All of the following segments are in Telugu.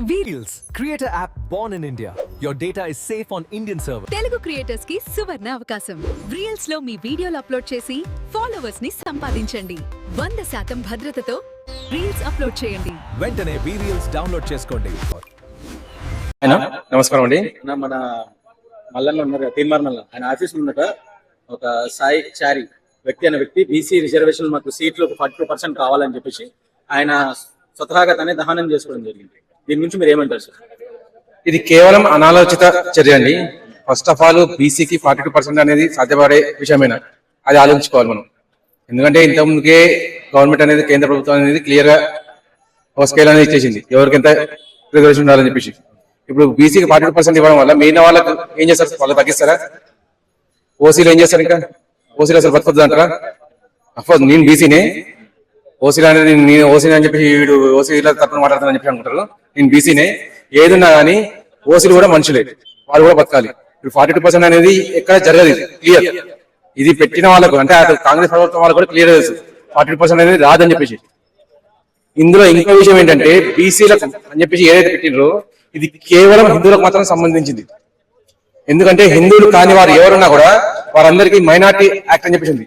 Reels, creator app born in India. Your data is safe on Indian server. Telugu క్రియేటర్స్కి సువర్ణ అవకాశం. రీల్స్లో మీ వీడియోలు అప్లోడ్ చేసి ఫాలోవర్స్ని సంపాదించండి. వంద శాతం భద్రతతో రీల్స్ అప్లోడ్ చేయండి. వెంటనే Reels డౌన్లోడ్ చేసుకోండి. ఆయన నమస్కారం అండి. అన్న మన మల్లన్న ఉన్నారు మల్ల ఆయన ఆఫీస్ ఉన్నట. ఒక సాయి చారి వ్యక్తి అనే వ్యక్తి బీసీ రిజర్వేషన్ మాకు సీట్లు ఫార్టీ టూ పర్సెంట్ కావాలని చెప్పేసి ఆయన స్వతహాగా తనే దహనం చేసుకోవడం జరిగింది. దీని గురించి మీరు ఏమంటారు సార్ ఇది కేవలం అనాలోచిత చర్య అండి. ఫస్ట్ ఆఫ్ ఆల్ బీసీకి ఫార్టీ టూ పర్సెంట్ అనేది సాధ్యపడే విషయమేనా? అది ఆలోచించుకోవాలి మనం. ఎందుకంటే ఇంతకుముందుకే గవర్నమెంట్ అనేది కేంద్ర ప్రభుత్వం అనేది క్లియర్గా ఒక స్కేల్ అనేది ఇచ్చేసింది. ఎవరికి ఎంత రిజర్వేషన్ ఉండాలని చెప్పేసి. ఇప్పుడు బీసీకి ఫార్టీ టూ పర్సెంట్ ఇవ్వడం వల్ల మిగిలిన వాళ్ళకు ఏం చేస్తారు? వాళ్ళు తగ్గిస్తారా? ఓసీలు ఏం చేస్తారు ఇంకా? ఓసీలు అసలు బతకొద్దు అంటారా? అఫ్కోర్స్ నేను బీసీనే ఓసీలు అనేది నేను ఓసీని అని చెప్పి వీడు ఓసీల తప్పని మాట్లాడుతానని చెప్పి అనుకుంటారు. నేను బీసీనే. ఏదున్నా కానీ ఓసీలు కూడా మనుషులే. వాళ్ళు కూడా బతకాలి. ఇప్పుడు ఫార్టీ టూ పర్సెంట్ అనేది ఎక్కడ జరగదు క్లియర్ ఇది పెట్టిన వాళ్ళకు అంటే కాంగ్రెస్ ప్రభుత్వం వాళ్ళకు కూడా క్లియర్ తెలుసు. ఫార్టీ టూ పర్సెంట్ అనేది రాదని చెప్పేసి. ఇందులో ఇంకో విషయం ఏంటంటే బీసీలకు అని చెప్పేసి ఏదైతే పెట్టినో ఇది కేవలం హిందువులకు మాత్రం సంబంధించింది. ఎందుకంటే హిందువులు కాని వారు ఎవరున్నా కూడా వారందరికీ మైనార్టీ యాక్ట్ అని చెప్పేసి ఉంది.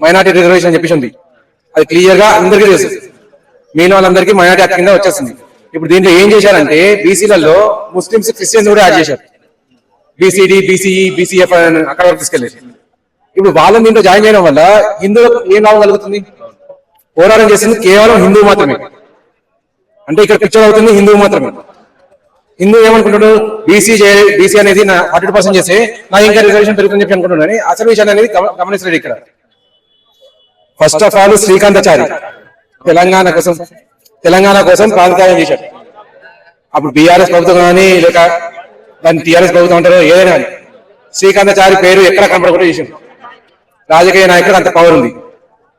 మైనార్టీ రిజర్వేషన్ అని చెప్పేసి ఉంది. అది క్లియర్గా అందరికీ తెలుసు. మిగిలిన వాళ్ళందరికీ మైనార్టీ యాక్ట్ కింద వచ్చేస్తుంది ఇప్పుడు దీంట్లో ఏం చేశారంటే బీసీలలో ముస్లిమ్స్ క్రిస్టియన్స్ కూడా యాడ్ చేశారు. బీసీడీ బీసీఈ బీసీఎఫ్ అక్కడ వరకు తీసుకెళ్ళారు ఇప్పుడు వాళ్ళని దీంట్లో జాయిన్ చేయడం వల్ల హిందువులకు ఏం లాభం కలుగుతుంది? పోరాటం చేసింది కేవలం హిందూ మాత్రమే. అంటే ఇక్కడ పిక్చర్ అవుతుంది హిందూ మాత్రమే. హిందూ ఏమనుకుంటాడు బీసీ బీసీ అనేది నా హండ్రెడ్ పర్సెంట్ చేస్తే నా ఇంకా రిజర్వేషన్ పెరుగుతుందని చెప్పి అనుకుంటున్నాను అసలు విషయాన్ని అనేది గమనించలేదు ఇక్కడ. First of all Srikanthachari Telangana కోసం తెలంగాణ కోసం ప్రాణత్యాగం చేశాడు. అప్పుడు బీఆర్ఎస్ ప్రభుత్వం కానీ లేక దాన్ని టీఆర్ఎస్ ప్రభుత్వం అంటారో ఏదైనా కానీ శ్రీకాంతాచారి పేరు ఎక్కడ కనపడకుండా చేశాడు రాజకీయ నాయకుడు అంత పవర్ ఉంది.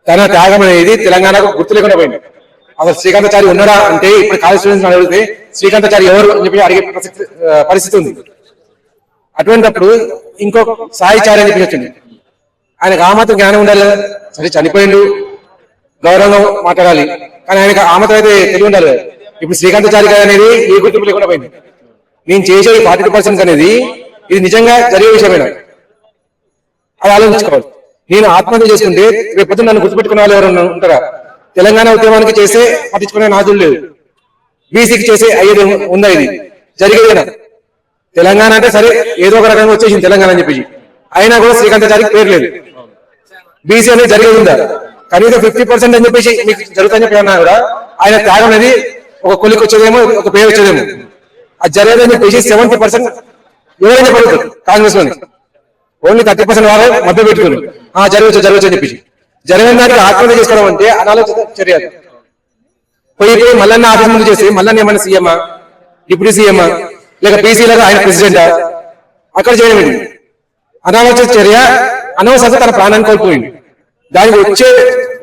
తన త్యాగం అనేది తెలంగాణకు గుర్తు లేకుండా పోయింది. అసలు శ్రీకాంతాచారి ఉన్నాడా అంటే ఇప్పుడు కాలేజ్ స్టూడెంట్స్ అడిగితే శ్రీకాంతాచారి ఎవరు అని చెప్పి అడిగే పరిస్థితి ఉంది. అటువంటిప్పుడు ఇంకో సాయిచారి అని చెప్పి వచ్చింది. ఆయనకు ఆ మాత్రం జ్ఞానం ఉండాలి కదా? సరే చనిపోయిండు. గౌరవంగా మాట్లాడాలి. కానీ ఆయనకు ఆ మాత్రం అయితే తెలివి ఉండాలి ఇప్పుడు శ్రీకాంతాచారి గారు అనేది ఏ గుర్తింపు లేకుండా పోయింది. నేను చేసే ఫార్టీ పర్సెంట్ అనేది ఇది నిజంగా జరిగే విషయమేనా? అది ఆలోచించుకోవాలి. నేను ఆత్మహత్య చేసుకుంటే రేపొద్దు నన్ను గుర్తుపెట్టుకునే వాళ్ళు ఎవరైనా ఉంటారా? తెలంగాణ ఉద్యమానికి చేస్తే పట్టించుకునే నాదులు లేవు బీసీకి చేసే అయ్యేది ఉందా ఇది? జరిగేదేనా తెలంగాణ అంటే సరే ఏదో ఒక రకంగా వచ్చేసింది తెలంగాణ అని చెప్పేసి. అయినా కూడా శ్రీకాంతాచారికి పేరు లేదు. బీసీ అనేది జరిగేది ఉందా. కనీసం ఫిఫ్టీ పర్సెంట్ అని చెప్పేసి మీకు జరుగుతుందని చెప్పి అన్నా కూడా. ఆయన త్యాగం అనేది ఒక కొలికి వచ్చేదేమో ఒక పేరు వచ్చేదేమో. అది జరగదని చెప్పేసి సెవెంటీ పర్సెంట్ ఎవరైనా పడుతుంది కాంగ్రెస్లోని ఓన్లీ థర్టీ పర్సెంట్ వారు మధ్య పెట్టుకుని. ఆ జరగచ్చు జరగచ్చు అని చెప్పేసి. జరగని దానికి ఆత్మహత్య చేసుకోవడం అంటే అనాలోచిత చర్య పోయి పోయి మల్లన్న ఆత్మహత్య చేసి మల్లన్న ఏమైనా సీఎమా డిప్యూటీ సీఎమా లేక లాగా ఆయన ప్రెసిడెంటా అక్కడ చేయడం అనాలోచిత చర్య అనవసరంగా తన ప్రాణాన్ని కోల్పోయింది. దానికి వచ్చే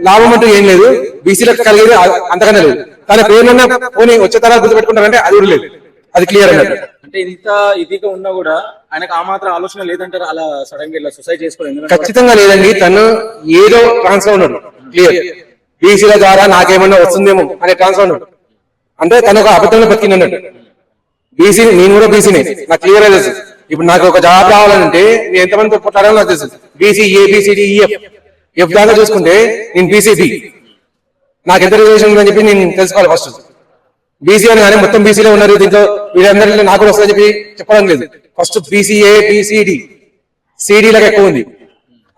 లాభం అంటూ ఏం లేదు. బీసీలకు కలిగేది అంతకన్నా లేదు. తన పేరున్న పోనీ వచ్చే తరాలు గుర్తుపెట్టుకుంటారంటే అది కూడా లేదు. అది క్లియర్ అన్నట్టు. అంటే ఇంత ఇదిగా ఉన్నా కూడా ఆయనకు ఆ మాత్రం ఆలోచన లేదంటారు. అలా సడన్గా ఇలా సొసైడ్ చేసుకోవడం ఖచ్చితంగా లేదండి. తను ఏదో ట్రాన్స్లో ఉన్నాడు. క్లియర్ బీసీల ద్వారా నాకేమన్నా వస్తుందేమో అనే ట్రాన్స్లో ఉన్నాడు. అంటే తను ఒక అబద్ధంలో బతికింది అన్నట్టు బీసీ నేను కూడా బీసీనే నాకు క్లియర్ తెలుసు ఇప్పుడు నాకు ఒక జాబ్ రావాలంటే నేను ఎంతమంది పుట్టాడో నాకు తెలుసు. బీసీ ఏ ఈఎఫ్ ఎఫ్ దాకా చూసుకుంటే నేను బీసీబీ నాకు ఎంత రిజర్వేషన్ ఉందని చెప్పి నేను తెలుసుకోవాలి ఫస్ట్ బీసీ అని కానీ మొత్తం బీసీలో ఉన్నారు దీంట్లో వీళ్ళందరిలో నాకు కూడా వస్తుందని చెప్పి చెప్పడం లేదు. ఫస్ట్ బీసీఏ బీసీడి సిడీలకు ఎక్కువ ఉంది.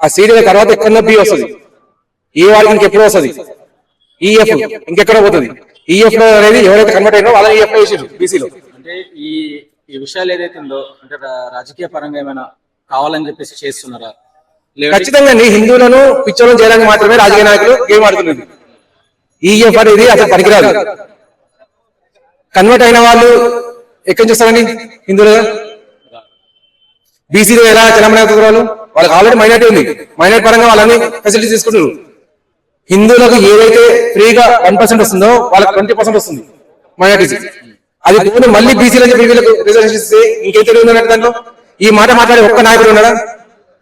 ఆ సిడీల తర్వాత ఎక్కడో బి వస్తుంది. ఈ e వాళ్ళకి ఇంకెప్పుడు వస్తుంది? ఈఎఫ్ e, ఇంకెక్కడ పోతుంది. ఈఎఫ్ e, లో అనేది ఎవరైతే కన్వర్ట్ అయినో వాళ్ళని ఈఎఫ్లో వేసారు బీసీలో అంటే ఈ విషయాలు ఏదైతే ఉందో అంటే రాజకీయ పరంగా ఏమైనా కావాలని చెప్పేసి చేస్తున్నారా? ఖచ్చితంగా హిందువులను పిచ్చోళం చేయడానికి మాత్రమే రాజకీయ నాయకులు గేమ్ ఆడుతున్నది ఈఎఫ్ అనేది అసలు పనికిరాదు. కన్వర్ట్ అయిన వాళ్ళు ఎక్కడి నుంచి వస్తారండి హిందువులుగా బీసీలో ఎలా తెలంగాణ వాళ్ళు వాళ్ళకి ఆల్రెడీ మైనార్టీ ఉంది. మైనార్టీ పరంగా వాళ్ళని ఫెసిలిటీ తీసుకుంటారు హిందువులకు ఏదైతే ఫ్రీగా వన్ పర్సెంట్ వస్తుందో వాళ్ళకి ట్వంటీ పర్సెంట్ వస్తుంది. మైనార్టీస్ అది పోనీ మళ్ళీ బీసీలో చెప్పి వీళ్ళకి రిజర్వేషన్ ఇస్తే ఇంకేం తెలియదు ఉన్నట్టు దాంట్లో? ఈ మాట మాట్లాడే ఒక్క నాయకుడు ఉన్నాడా?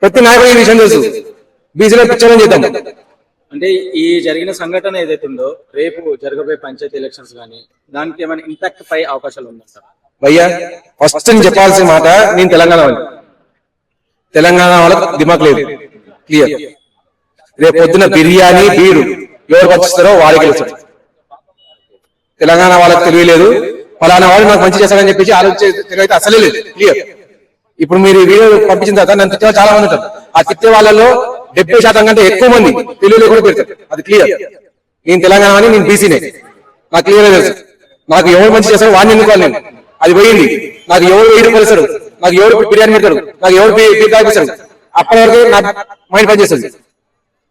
ప్రతి నాయకుడు ఈ విషయం తెలుసు. బీసీలో పిచ్చోళం చేద్దాం. అంటే ఈ జరిగిన సంఘటన ఏదైతే ఉందో రేపు జరగబోయే పంచాయతీ ఎలక్షన్స్ కానీ దానికి ఏమైనా ఇంపాక్ట్ పై అవకాశాలు ఉందంటారు భయ్యా ఫస్ట్ నేను చెప్పాల్సిన మాట నేను తెలంగాణ వాళ్ళని తెలంగాణ వాళ్ళకి దిమాక్ లేదు. క్లియర్ రేపు పొద్దున బిర్యానీ బీరు ఎవరు పంచిస్తారో వాడికి గెలుస్తాడు తెలంగాణ వాళ్ళకి తెలియలేదు. ఫలానా వాడు నాకు మంచి చేస్తాడని చెప్పేసి ఆలోచించే తెలివైతే అసలే లేదు. క్లియర్ ఇప్పుడు మీరు ఈ వీడియో పంపించిన తర్వాత నన్ను తిట్టే చాలా మంది ఉంటారు. ఆ తిట్టే వాళ్ళలో డెబ్బై శాతం కంటే ఎక్కువ మంది తెలుగులో కూడా పెడతారు. అది క్లియర్ నేను తెలంగాణ అని నేను బీసీనే నాకు క్లియర్ తెలుసు. నాకు ఎవరు మంచి చేస్తాడు వాడిని ఎన్నుకోవాలి నేను? అది పోయింది. నాకు ఎవరు వెయ్యి రూపాయలు నాకు ఎవరు బిర్యానీ పెడతారు? నాకు ఎవరు బీ- అప్పటి వరకు నాకు మైండ్ పనిచేస్తుంది.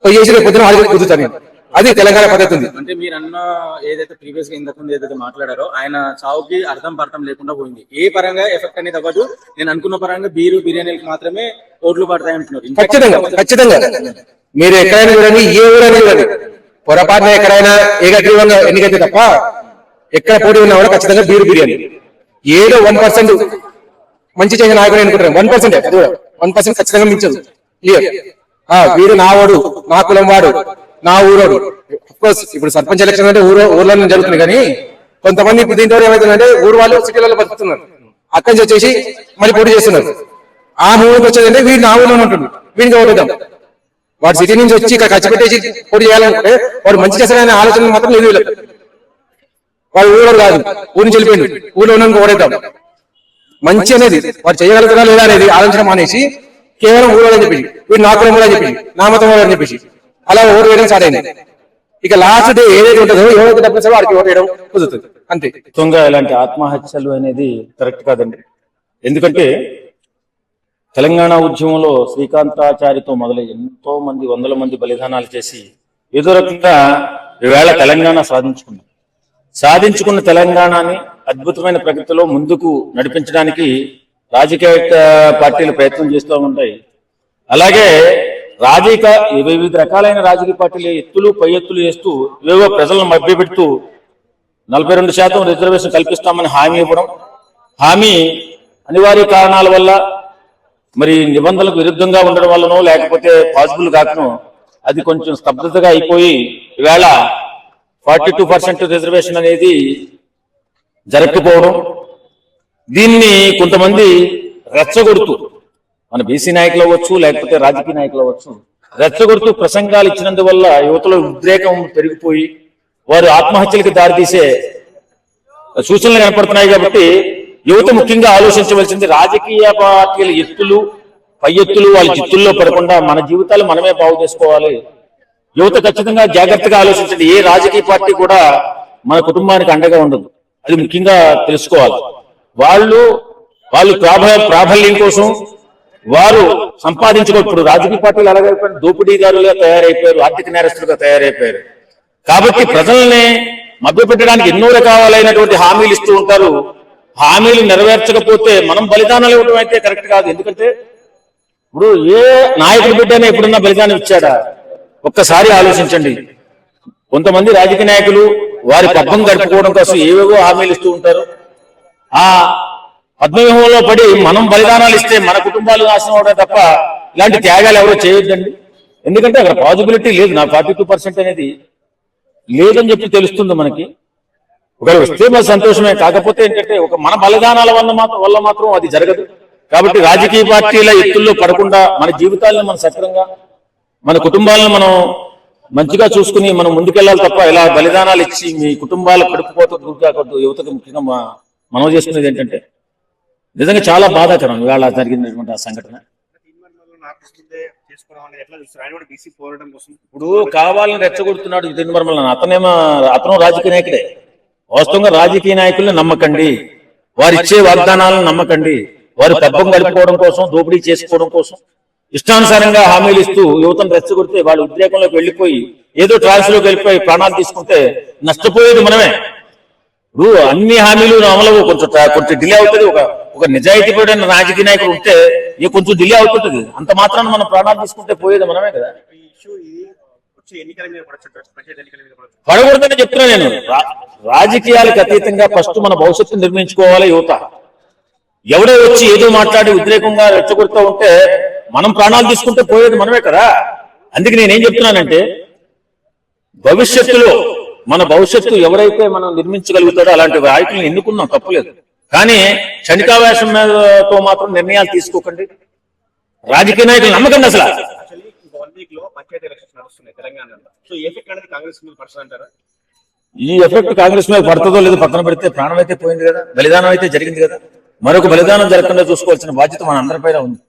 పోయి చేసి రేపు పొద్దున వాడికి కుదురుతాను నేను. అది తెలంగాణ పద్ధతి ఉంది. అంటే మీరు అన్న ఏదైతే ప్రీవియస్గా ఇంతకు ముందు ఏదైతే మాట్లాడారో ఆయన చావుకి అర్థం పర్థం లేకుండా పోయింది. ఏ పరంగా ఎఫెక్ట్ అనేది అవ్వదు. నేను అనుకున్న పరంగా బీరు బిర్యానీలకు మాత్రమే ఓట్లు పడతాయి అంటున్నారు. ఖచ్చితంగా ఖచ్చితంగా. మీరు ఎక్కడైనా చూడండి ఏ ఊరైనా చూడండి. పొరపాటున ఎక్కడైనా ఏకగ్రీవంగా ఎన్నికైతే తప్ప ఎక్కడ పోటీ ఉన్నా కూడా ఖచ్చితంగా బీరు బిర్యానీ. ఏదో వన్ పర్సెంట్ మంచి చేసిన నాయకుడు అనుకుంటారు. వన్ పర్సెంట్ వన్ పర్సెంట్ ఖచ్చితంగా మించదు. క్లియర్ వీడు నా వాడు నా కులం వాడు. నా ఊరోడు. కోర్స్ ఇప్పుడు సర్పంచ్ ఎలక్షన్ అంటే ఊరు ఊర్లోనే జరుగుతుంది కానీ కొంతమంది ఇప్పుడు దీంట్లో ఏమైతుందంటే ఊరు వాళ్ళు సిటీలలో బతుకుతున్నారు. అక్కడి నుంచి వచ్చేసి మళ్ళీ పోటీ చేస్తున్నారు. ఆ మూవీకి వచ్చేదంటే వీడు నా ఊళ్ళో ఉంటుంది వీడికి ఓటుదాం వాడు సిటీ నుంచి వచ్చి ఇక్కడ ఖర్చు పెట్టేసి పోటీ చేయాలనుకుంటే వాడు మంచి చేస్తాడనే ఆలోచన మాత్రం లేదు వీళ్ళకి. వాడు ఊరు కాదు ఊరి నుంచి వెళ్ళిపోయింది ఊళ్ళో ఉన్న ఓడేద్దాం మంచి అనేది వాడు చేయగలుగుతారా లేదా అనేది ఆలోచన మానేసి కేవలం ఊరు అని చెప్పేసి వీడు నా కులం కూడా చెప్పేసి నా మతం అని చెప్పేసి అలా ఓటు వేయడం స్టార్ట్ ఇక లాస్ట్ డే ఏదైతే ఉంటుందో ఎవరైతే డబ్బులు ఇస్తారో వాడికి ఓటు వేయడం కుదురుతుంది. అంతే. తుంగ ఇలాంటి ఆత్మహత్యలు అనేది కరెక్ట్ కాదండి. ఎందుకంటే తెలంగాణ ఉద్యమంలో శ్రీకాంతాచారితో మొదలై ఎంతో మంది వందల మంది బలిదానాలు చేసి ఏదో రకంగా ఈవేళ తెలంగాణ సాధించుకున్నాం. సాధించుకున్న తెలంగాణని అద్భుతమైన ప్రగతిలో ముందుకు నడిపించడానికి రాజకీయ పార్టీలు ప్రయత్నం చేస్తూ ఉంటాయి. అలాగే రాజకీయ వివిధ రకాలైన రాజకీయ పార్టీలు ఎత్తులు పై ఎత్తులు వేస్తూ ఏవో ప్రజలను మభ్యపెడుతూ నలభై రెండు శాతం రిజర్వేషన్ కల్పిస్తామని హామీ ఇవ్వడం. హామీ అనివార్య కారణాల వల్ల మరి నిబంధనలకు విరుద్ధంగా ఉండడం వల్లనో లేకపోతే పాసిబుల్ కాకనో అది కొంచెం స్తబ్దతగా అయిపోయి ఈవేళ ఫార్టీ టూ పర్సెంట్ రిజర్వేషన్ అనేది జరగకపోవడం దీన్ని కొంతమంది రెచ్చగొడుతూ మన బీసీ నాయకులు అవ్వచ్చు లేకపోతే రాజకీయ నాయకులు అవ్వచ్చు రెచ్చగొడుతూ ప్రసంగాలు ఇచ్చినందువల్ల యువతలో ఉద్రేకం పెరిగిపోయి వారు ఆత్మహత్యలకు దారితీసే సూచనలు కనపడుతున్నాయి కాబట్టి యువత ముఖ్యంగా ఆలోచించవలసింది రాజకీయ పార్టీల ఎత్తులు పై ఎత్తులు వాళ్ళ చిత్తుల్లో పడకుండా మన జీవితాలు మనమే బాగు చేసుకోవాలి. యువత ఖచ్చితంగా జాగ్రత్తగా ఆలోచించండి. ఏ రాజకీయ పార్టీ కూడా మన కుటుంబానికి అండగా ఉండదు. అది ముఖ్యంగా తెలుసుకోవాలి. వాళ్ళు వాళ్ళు ప్రాబ ప్రాబల్యం కోసం వారు సంపాదించుకో ఇప్పుడు రాజకీయ పార్టీలు అలాగైపోయారు దోపిడీదారులుగా తయారైపోయారు ఆర్థిక నేరస్తులుగా తయారైపోయారు. కాబట్టి ప్రజల్ని మభ్యపెట్టడానికి ఎన్నో రకాలైనటువంటి హామీలు ఇస్తూ ఉంటారు. హామీలు నెరవేర్చకపోతే మనం బలిదానాలు ఇవ్వడం అయితే కరెక్ట్ కాదు. ఎందుకంటే ఇప్పుడు ఏ నాయకుడి బిడ్డనే ఎప్పుడన్నా బలిదానం ఇచ్చాడా? ఒక్కసారి ఆలోచించండి. కొంతమంది రాజకీయ నాయకులు వారి పబ్బం గడుపుకోవడం కోసం ఏవేవో హామీలు ఇస్తూ ఉంటారు. ఆ పద్మవ్యూహంలో పడి మనం బలిదానాలు ఇస్తే మన కుటుంబాలు నాశనం అవడం తప్ప ఇలాంటి త్యాగాలు ఎవరో చేయొద్దండి? ఎందుకంటే అక్కడ పాజిబిలిటీ లేదు. నా ఫార్టీ టూ పర్సెంట్ అనేది లేదని చెప్పి తెలుస్తుంది మనకి. ఒకవేళ వస్తే మన సంతోషమే. కాకపోతే ఏంటంటే ఒక మన బలిదానాల వల్ల మాత్రం వల్ల మాత్రం అది జరగదు. కాబట్టి రాజకీయ పార్టీల ఎత్తుల్లో పడకుండా మన జీవితాలను మనం సక్రంగా మన కుటుంబాలను మనం మంచిగా చూసుకుని మనం ముందుకెళ్ళాలి తప్ప ఇలా బలిదానాలు ఇచ్చి మీ కుటుంబాల కడుపుకోత గురి యువతకు ముఖ్యంగా మనం చేసుకునేది ఏంటంటే నిజంగా చాలా బాధాకరం ఇవాళ జరిగినటువంటి ఆ సంఘటన. ఇప్పుడు కావాలని రెచ్చగొడుతున్నాడు దినమర్మల అతనేమో అతను రాజకీయ నాయకుడే. వాస్తవంగా రాజకీయ నాయకుల్ని నమ్మకండి. వారు ఇచ్చే వాగ్దానాలను నమ్మకండి. వారు పబ్బం గడుపుకోవడం కోసం దోపిడీ చేసుకోవడం కోసం ఇష్టానుసారంగా హామీలు ఇస్తూ యువతను రెచ్చగొడితే వాళ్ళు ఉద్రేకంలోకి వెళ్ళిపోయి ఏదో ట్రాన్స్లోకి వెళ్ళిపోయి ప్రాణాలు తీసుకుంటే నష్టపోయేది మనమే. ఇప్పుడు అన్ని హామీలు అమలు కొంచెం కొంచెం డిలే అవుతుంది. ఒక ఒక నిజాయితీపడిన రాజకీయ నాయకుడు ఉంటే ఇక కొంచెం డిలే అవుతుంటది. అంత మాత్రాన్ని మనం ప్రాణాలు తీసుకుంటే పోయేది మనమే కదా. పడకూడదని చెప్తున్నా నేను. రాజకీయాలకు అతీతంగా ఫస్ట్ మన భవిష్యత్తు నిర్మించుకోవాలి యువత. ఎవడో వచ్చి ఏదో మాట్లాడి ఉద్రేకంగా రెచ్చగొడుతూ ఉంటే మనం ప్రాణాలు తీసుకుంటే పోయేది మనమే కదా. అందుకే నేనేం చెప్తున్నానంటే భవిష్యత్తులో మన భవిష్యత్తు ఎవరైతే మనం నిర్మించగలుగుతాడో అలాంటి నాయకులను ఎన్నుకున్నాం తప్పులేదు. కానీ క్షణికావేశం మీదతో మాత్రం నిర్ణయాలు తీసుకోకండి. రాజకీయ నాయకులు నమ్మకండి అసలు. ఈ ఎఫెక్ట్ కాంగ్రెస్ మీద పడుతుందో లేదో పక్కన పెడితే ప్రాణం అయితే పోయింది కదా బలిదానం అయితే జరిగింది కదా. మరొక బలిదానం జరగకుండా చూసుకోవాల్సిన బాధ్యత మన అందరిపైన ఉంది.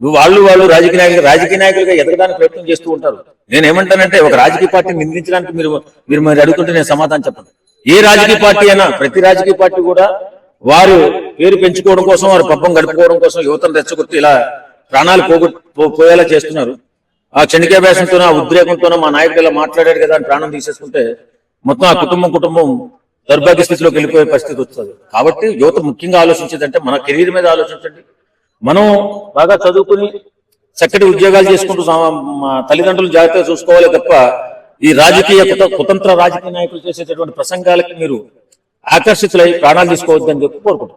నువ్వు వాళ్ళు వాళ్ళు రాజకీయ నాయకులు రాజకీయ నాయకులుగా ఎదగడానికి ప్రయత్నం చేస్తూ ఉంటారు. నేను ఏమంటానంటే ఒక రాజకీయ పార్టీని నిందించడానికి మీరు మీరు మరి అడుగుతుంటే నేను సమాధానం చెప్పను. ఏ రాజకీయ పార్టీ అయినా ప్రతి రాజకీయ పార్టీ కూడా వారు పేరు పెంచుకోవడం కోసం వారు పబ్బం గడుపుకోవడం కోసం యువతను రెచ్చగొట్టి ఇలా ప్రాణాలు పోగొట్టు పోయేలా చేస్తున్నారు. ఆ క్షణికాభ్యాసంతోనో ఆ ఉద్రేకంతోనో మా నాయకుడు ఇలా మాట్లాడాడు కదా అని ప్రాణం తీసేసుకుంటే మొత్తం ఆ కుటుంబం కుటుంబం దౌర్భాగ్య స్థితిలోకి వెళ్ళిపోయే పరిస్థితి వస్తుంది. కాబట్టి యువత ముఖ్యంగా ఆలోచించేదంటే మన కెరీర్ మీద ఆలోచించండి. మనం బాగా చదువుకుని చక్కటి ఉద్యోగాలు చేసుకుంటూ తల్లిదండ్రులు జాగ్రత్తగా చూసుకోవాలి తప్ప ఈ రాజకీయ కుతంత్ర రాజకీయ నాయకులు చేసేటటువంటి ప్రసంగాలకి మీరు ఆకర్షితులై ప్రాణాలు తీసుకోవద్దని చెప్పి కోరుకుంటున్నాను.